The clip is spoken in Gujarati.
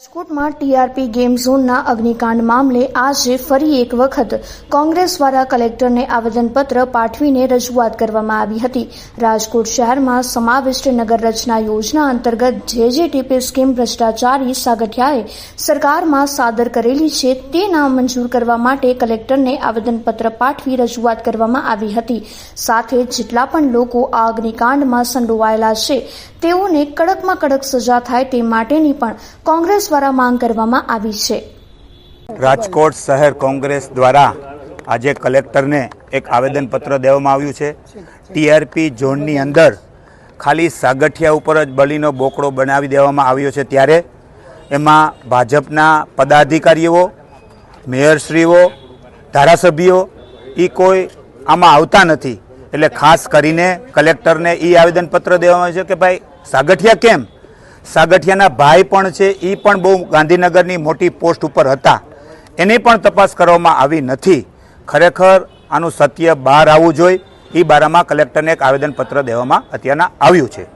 રાજકોટમાં ટીઆરપી ગેમ ઝોનના અગ્નિકાંડ મામલે આજે ફરી એક વખત કોંગ્રેસ દ્વારા કલેક્ટરને આવેદનપત્ર પાઠવીને રજૂઆત કરવામાં આવી હતી. રાજકોટ શહેરમાં સમાવિષ્ટ નગર રચના યોજના અંતર્ગત જે જે ટીપી સ્કીમ ભ્રષ્ટાચારી સાગઠિયાએ સરકારમાં સાદર કરેલી છે તે નામંજૂર કરવા માટે કલેક્ટરને આવેદનપત્ર પાઠવી રજૂઆત કરવામાં આવી હતી. સાથે જેટલા પણ લોકો આ અગ્નિકાંડમાં સંડોવાયેલા છે, તેઓને કડકમાં કડક સજા થાય તે માટેની પણ કોંગ્રેસ દ્વારા માંગ કરવામાં આવી છે. રાજકોટ શહેર કોંગ્રેસ દ્વારા આજે કલેક્ટરને એક આવેદનપત્ર દેવામાં આવ્યું છે. ટીઆરપી ઝોનની અંદર ખાલી સાગઠિયા ઉપર જ બલીનો બોકડો બનાવી દેવામાં આવ્યો છે ત્યારે એમાં ભાજપના પદાધિકારીઓ, મેયરશ્રીઓ, ધારાસભ્યો એ કોઈ આમાં આવતા નથી. એટલે ખાસ કરીને કલેક્ટરને એ આવેદનપત્ર દેવામાં આવ્યું છે કે ભાઈ, સાગઠિયા કેમ? સાગઠિયાના ભાઈ પણ છે એ પણ બહુ ગાંધીનગરની મોટી પોસ્ટ ઉપર હતા. એની પણ તપાસ કરવામાં આવી નથી. ખરેખર આનું સત્ય બહાર આવવું જોઈએ. એ બારામાં કલેક્ટરને એક આવેદનપત્ર દેવામાં અત્યારના આવ્યું છે.